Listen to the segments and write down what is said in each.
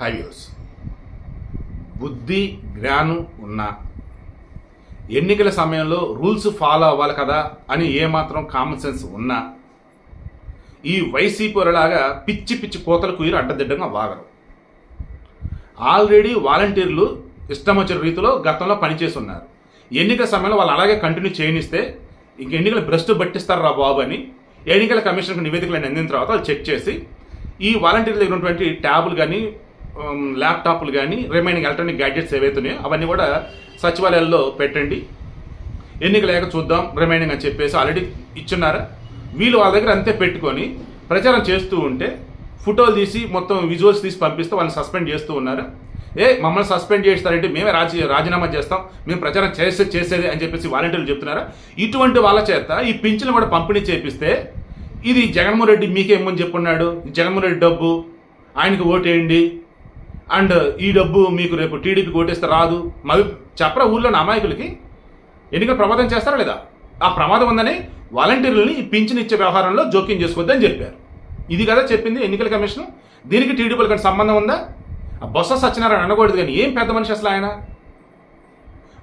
హైవ్యూస్ బుద్ధి జ్ఞానం ఉన్న. ఎన్నికల సమయంలో రూల్స్ ఫాలో అవ్వాలి కదా అని ఏమాత్రం కామన్ సెన్స్ ఉన్నా. ఈ వైసీపీలాగా పిచ్చి పిచ్చి కోతలు కుయ్యలు అడ్డదిడ్డంగా వాగరు. ఆల్రెడీ వాలంటీర్లు ఇష్టం వచ్చిన రీతిలో గతంలో పనిచేసి ఉన్నారు ఎన్నికల సమయంలో వాళ్ళు అలాగే కంటిన్యూ చేయనిస్తే ఇంక ఎన్నికలు భ్రష్టు పట్టిస్తారు రా బాబు అని ఎన్నికల కమిషన్కి నివేదికలను అందిన తర్వాత వాళ్ళు చెక్ చేసి ఈ వాలంటీర్ దగ్గర ఉన్నటువంటి ట్యాబులు కానీ ల్యాప్టాప్లు కానీ రిమైనింగ్ ఎలక్ట్రానిక్ గ్యాడ్జెట్స్ ఏవైతున్నాయో అవన్నీ కూడా సచివాలయాల్లో పెట్టండి. ఎన్నిక లేక చూద్దాం రిమైనింగ్ అని చెప్పేసి ఆల్రెడీ ఇచ్చున్నారా? వీళ్ళు వాళ్ళ దగ్గర అంతే పెట్టుకొని ప్రచారం చేస్తూ ఉంటే ఫోటోలు తీసి మొత్తం విజువల్స్ తీసి పంపిస్తే వాళ్ళని సస్పెండ్ చేస్తూ ఉన్నారు? ఏ మమ్మల్ని సస్పెండ్ చేస్తారంటే మేమే రాజీ రాజీనామా చేస్తాం మేము ప్రచారం చేసే చేసేది అని చెప్పేసి వాలంటీర్లు చెప్తున్నారా? ఇటువంటి వాళ్ళ చేత ఈ పింఛన్లు కూడా పంపిణీ చేపిస్తే ఇది జగన్మోహన్ రెడ్డి మీకేమని చెప్పున్నాడు? జగన్మోహన్ రెడ్డి డబ్బు ఆయనకి ఓటేయండి. అండ్ ఈ డబ్బు మీకు రేపు టీడీపీకి ఓటేస్తే రాదు. మరి చెప్పరా ఊళ్ళో అమాయకులకి? ఎన్నికల ప్రమాదం చేస్తారా లేదా? ఆ ప్రమాదం ఉందని వాలంటీర్లని ఈ పింఛన్ ఇచ్చే వ్యవహారంలో జోక్యం చేసుకోవద్దని చెప్పారు. ఇది కదా చెప్పింది ఎన్నికల కమిషన్? దీనికి టీడీపీల కంటే సంబంధం ఉందా? ఆ బొత్స సత్యనారాయణ అనకూడదు కానీ ఏం పెద్ద మనిషి అసలు ఆయన?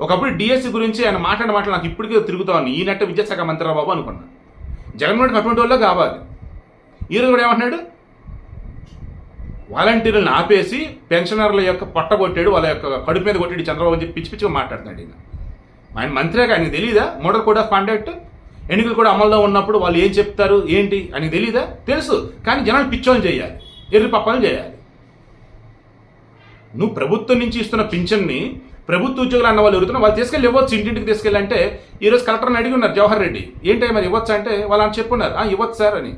ఒకప్పుడు డిఎస్సి గురించి ఆయన మాట్లాడిన మాటలు నాకు ఇప్పటికే తిరుగుతా ఉన్నాయి. ఈ విద్యాశాఖ మంత్రి బాబు అనుకున్నా. జగన్మోహన్ అటువంటి వాళ్ళే కావాలి. ఈరోజు కూడా ఏమంటున్నాడు? వాలంటీర్లను ఆపేసి పెన్షనర్ల యొక్క పొట్ట కొట్టాడు వాళ్ళ యొక్క కడుపు మీద కొట్టాడు చంద్రబాబు అని చెప్పి పిచ్చి పిచ్చిగా మాట్లాడుతున్నాడు ఈయన. ఆయన మంత్రిగా ఆయనకు తెలియదా మోడల్ కోడ్ ఆఫ్ కాండక్ట్? ఎన్నికలు కూడా అమల్లో ఉన్నప్పుడు వాళ్ళు ఏం చెప్తారు ఏంటి అని తెలియదా తెలుసు. కానీ జనాలు పిచ్చోని చేయాలి. ఎర్రి పప్పలు చేయాలి. నువ్వు ప్రభుత్వం నుంచి ఇస్తున్న పింఛన్ని ప్రభుత్వ ఉద్యోగులు అన్న వాళ్ళు ఎరుగుతున్నా వాళ్ళు తీసుకెళ్ళి ఇవ్వచ్చు. ఇంటింటికి తీసుకెళ్ళి అంటే ఈరోజు కలెక్టర్ని అడిగి ఉన్నారు జవహర్ రెడ్డి. ఏంటి మరి ఇవ్వచ్చు అంటే వాళ్ళు అని చెప్పున్నారు "ఆ, ఇవ్వచ్చు సార్ అని.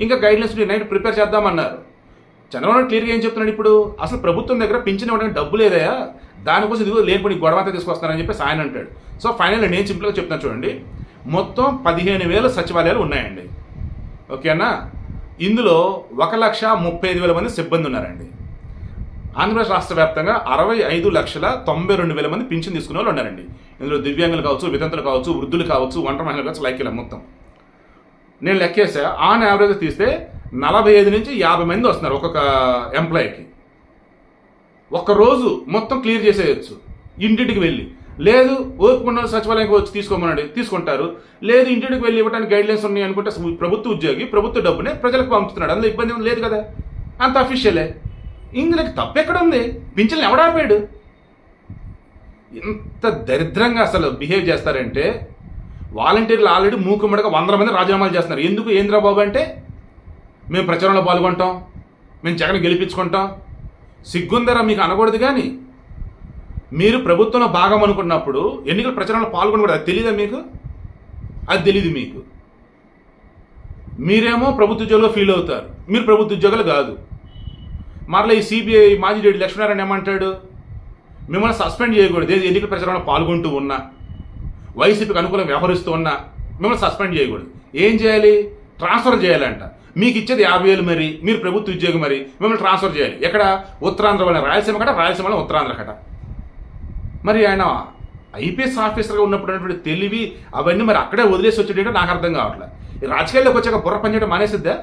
ఇంకా గైడ్లైన్స్ నైట్ ప్రిపేర్ చేద్దామన్నారు. చంద్రబాబు క్లియర్గా ఏం చెప్తున్నాడు ఇప్పుడు? అసలు ప్రభుత్వం దగ్గర పింఛన్ ఇవ్వడానికి డబ్బు లేదయా? దానికోసం ఇదిగో లేనిపోయి గొడవ అంతా తీసుకొస్తానని చెప్పేసి ఆయన అంటాడు. సో ఫైనల్ నేను సింపుల్గా చెప్తాను చూడండి. మొత్తం పదిహేను వేల సచివాలయాలు ఉన్నాయండి. ఓకేనా ఇందులో ఒక లక్ష ముప్పై ఐదు వేల మంది సిబ్బంది ఉన్నారండి. ఆంధ్రప్రదేశ్ రాష్ట్ర వ్యాప్తంగా అరవై ఐదు లక్షల తొంభై రెండు వేల మంది పింఛన్ తీసుకునే వాళ్ళు ఉన్నారండి. ఇందులో దివ్యాంగులు కావచ్చు వితంతులు కావచ్చు వృద్ధులు కావచ్చు వంట మహిళలు కావచ్చు లైక్ ఇలా మొత్తం. నేను లెక్కేసా? ఆన్ యావరేజ్ తీస్తే నలభై ఐదు నుంచి యాభై మంది వస్తున్నారు ఒక్కొక్క ఎంప్లాయీకి ఒక్క రోజు మొత్తం క్లియర్ చేసేయచ్చు. ఇంటింటికి వెళ్ళి. లేదు ఓపుకున్న సచివాలయానికి వచ్చి తీసుకోమనండి తీసుకుంటారు. లేదు ఇంటింటికి వెళ్ళి ఇవ్వడానికి గైడ్లైన్స్ ఉన్నాయి అనుకుంటే ప్రభుత్వ ఉద్యోగి ప్రభుత్వ డబ్బునే ప్రజలకు పంపుతున్నాడు. అందులో ఇబ్బంది లేదు కదా? అంత అఫీషియలే ఇందులోకి తప్పు ఎక్కడ ఉంది పింఛన్లు ఎవడాపాడు ఇంత దరిద్రంగా అసలు బిహేవ్ చేస్తారంటే వాలంటీర్లు ఆల్రెడీ మూకుమ్మడిగా వందల మంది రాజీనామాలు చేస్తున్నారు. ఎందుకు ఏంద్రా బాబు అంటే మేము ప్రచారంలో పాల్గొంటాం మేము జగన్ గెలిపించుకుంటాం. సిగ్గుందరా మీకు అనకూడదు కానీ మీరు ప్రభుత్వంలో భాగం అనుకున్నప్పుడు ఎన్నికల ప్రచారంలో పాల్గొనకూడదు. అది తెలియదా మీకు? అది తెలియదు మీకు. మీరేమో ప్రభుత్వ ఉద్యోగులు ఫీల్ అవుతారు. మీరు ప్రభుత్వ ఉద్యోగులు కాదు. మరలా ఈ సిబిఐ మాజీ రెడ్డి లక్ష్మీనారాయణ ఏమంటాడు? మిమ్మల్ని సస్పెండ్ చేయకూడదు. ఏది ఎన్నికల ప్రచారంలో పాల్గొంటూ ఉన్నా వైసీపీకి అనుకూలంగా వ్యవహరిస్తూ ఉన్నా మిమ్మల్ని సస్పెండ్ చేయకూడదు. ఏం చేయాలి? ట్రాన్స్ఫర్ చేయాలంట. మీకు ఇచ్చేది యాభై వేలు మరి మీరు ప్రభుత్వ ఉద్యోగం మరి మిమ్మల్ని ట్రాన్స్ఫర్ చేయాలి. ఎక్కడ? ఉత్తరాంధ్ర వల్ల రాయలసీమ కట రాయలసీమ వల్ల ఉత్తరాంధ్ర కట. మరి ఆయన ఐపీఎస్ ఆఫీసర్గా ఉన్నప్పుడు తెలివి అవన్నీ మరి అక్కడే వదిలేసి వచ్చేటట్టు నాకు అర్థం కావట్లేదు రాజకీయాల్లోకి వచ్చాక బుర్ర పనిచేయడం మానేసిద్దా?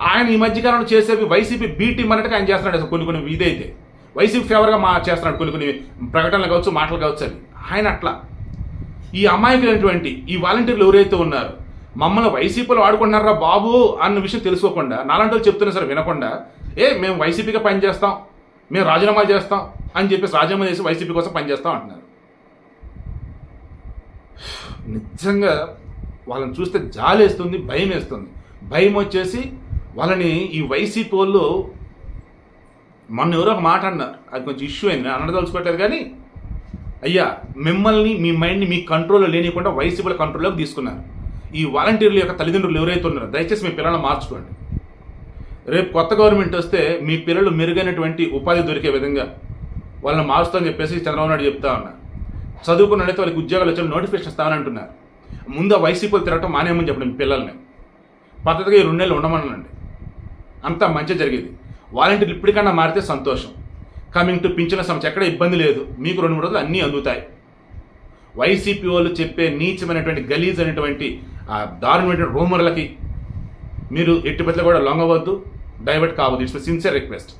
ఆయన ఈ మధ్యకాలంలో చేసేవి వైసీపీ బీటీ అన్నట్టుగా ఆయన చేస్తున్నాడు అసలు కొన్ని కొన్ని ఇదైతే. వైసీపీ ఫేవర్గా మా చేస్తున్నాడు కొన్ని కొన్ని ప్రకటనలు కావచ్చు మాటలు కావచ్చు అవి. ఆయన అట్లా. ఈ అమాయకులైనటువంటి ఈ వాలంటీర్లు ఎవరైతే ఉన్నారు మమ్మల్ని వైసీపీలో ఆడుకుంటున్నారా బాబు అన్న విషయం తెలుసుకోకుండా నాలంటి వాళ్ళు చెప్తున్నా సరే వినకుండా ఏ మేము వైసీపీగా పనిచేస్తాం మేము రాజీనామాలు చేస్తాం అని చెప్పేసి రాజీనామా చేసి వైసీపీ కోసం పనిచేస్తాం అంటున్నారు. నిజంగా వాళ్ళని చూస్తే జాలేస్తుంది భయం వేస్తుంది భయం వచ్చేసి వాళ్ళని ఈ వైసీపీ వాళ్ళు మొన్న ఎవరో ఒక మాట అన్నారు అది కొంచెం ఇష్యూ అయింది నేను అనదలుచుకోవట్లేదు కానీ అయ్యా మిమ్మల్ని మీ మైండ్ని మీ కంట్రోల్లో లేనికుండా వైసీపీల కంట్రోల్లోకి తీసుకున్నారు. ఈ వాలంటీర్ల యొక్క తల్లిదండ్రులు ఎవరైతే ఉన్నారో దయచేసి మీ పిల్లలను మార్చుకోండి. రేపు కొత్త గవర్నమెంట్ వస్తే మీ పిల్లలు మెరుగైనటువంటి ఉపాధి దొరికే విధంగా వాళ్ళని మారుస్తామని చెప్పేసి చంద్రబాబు నాయుడు చెప్తా ఉన్నారు చదువుకున్నట్లయితే వాళ్ళకి ఉద్యోగాలు వచ్చి నోటిఫికేషన్ ఇస్తామని అంటున్నారు. ముందు వైసీపీలు తిరగటం మానేయమని చెప్పండి మీ పిల్లల్ని. పద్ధతిగా ఈ రెండు నెలలు ఉండమనండి. అంతా మంచి జరిగేది. వాలంటీర్లు ఇప్పటికన్నా మారితే సంతోషం. కమింగ్ టు పింఛన సమస్య ఎక్కడ ఇబ్బంది లేదు. మీకు రెండు మూడు రోజులు అన్నీ అందుతాయి. వైసీపీ వాళ్ళు చెప్పే నీచమైనటువంటి గలీజ్ అనేటువంటి ఆ దారుణమైన రూమర్లకి మీరు ఎట్టి పట్ల కూడా లొంగవద్దు. డైవర్ట్ కావద్దు. It's sincere request